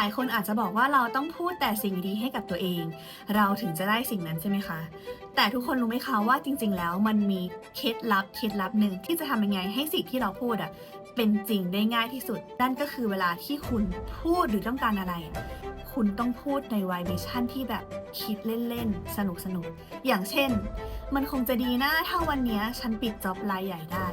หลายคนอาจจะบอกว่าเราต้องพูดแต่สิ่งดีให้กับตัวเอง เราถึงจะได้สิ่งนั้นใช่ไหมคะ แต่ทุกคนรู้ไหมคะว่าจริง ๆ แล้วมันมีเคล็ดลับเคล็ดลับหนึ่งที่จะทำยังไงให้สิ่งที่เราพูดอะเป็นจริงได้ง่ายที่สุด นั่นก็คือเวลาที่คุณพูดหรือต้องการอะไรอะคุณต้องพูดในไวเบชั่นที่แบบคิดเล่นๆ สนุกๆอย่างเช่น มันคงจะดีนะถ้าวันนี้ฉันปิดจ็อบรายใหญ่ได้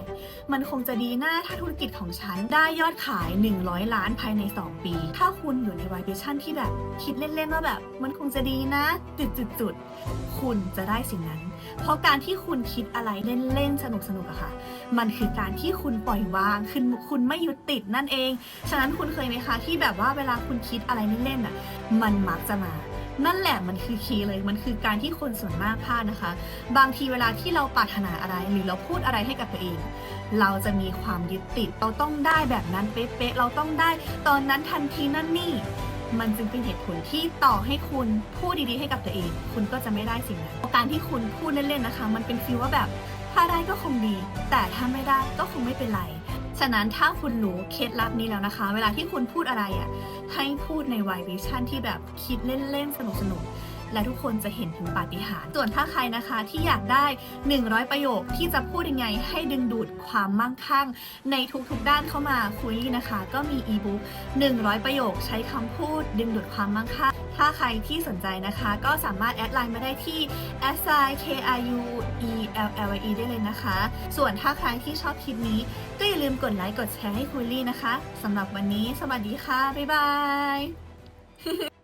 มันคงจะดีนะถ้าธุรกิจของฉันได้ยอดขาย 100 ล้านภายใน 2 ปี ถ้าคุณอยู่ในไวเบชั่นที่แบบคิดเล่นๆว่าแบบ มันคงจะดีนะ จุดๆๆคุณจะได้สิ่งนั้น เพราะการที่คุณคิดอะไรเล่นๆสนุกๆอะค่ะ มันคือการที่คุณปล่อยวางคือคุณไม่ยึดติดนั่นเอง ฉะนั้นคุณเคยไหมคะที่แบบว่าเวลาคุณคิดอะไรเล่นๆอะมันมักจะมา นั่นแหละมันคือคีย์เลยมันคือการที่คนส่วนมากพลาดนะคะ บางทีเวลาที่เราปรารถนาอะไร หรือเราพูดอะไรให้กับตัวเอง เราจะมีความยึดติดเราต้องได้แบบนั้นเป๊ะๆเราต้องได้ตอนนั้นทันทีนั่นนี่ มันจึงเป็นเหตุผลที่ต่อให้คุณพูดดีๆให้กับตัวเอง คุณก็จะไม่ได้สิ่งนั้นการที่คุณพูดเล่นๆนะคะ มันเป็นฟีลว่าแบบถ้าได้ก็คงดี แต่ถ้าไม่ได้ก็คงไม่เป็นไร ฉะนั้นถ้าคุณรู้เคล็ดลับนี้แล้วนะคะ เวลาที่คุณพูดอะไรอะให้พูดในไวเบชั่นที่แบบคิดเล่นๆ สนุกๆ และทุกคนจะเห็นถึงปาฏิหาริย์ส่วนถ้าใครนะคะที่อยากได้ 100 ประโยคที่จะพูดยังไงให้ดึงดูดความมั่งคั่ง ในทุกๆด้านเข้ามาคุยนะคะ ก็มีอีบุ๊ก100 ประโยคใช้คำพูดดึงดูดความมั่งคั่ง ถ้าใครที่สนใจนะคะก็สามารถแอดไลน์มาได้ที่ s i k i u e l l e ได้เลยนะคะ ส่วนถ้าใครที่ชอบคลิปนี้ ก็อย่าลืมกดไลค์กดแชร์ให้คุณลี่นะคะสำหรับวันนี้ สวัสดีค่ะ บ๊ายบาย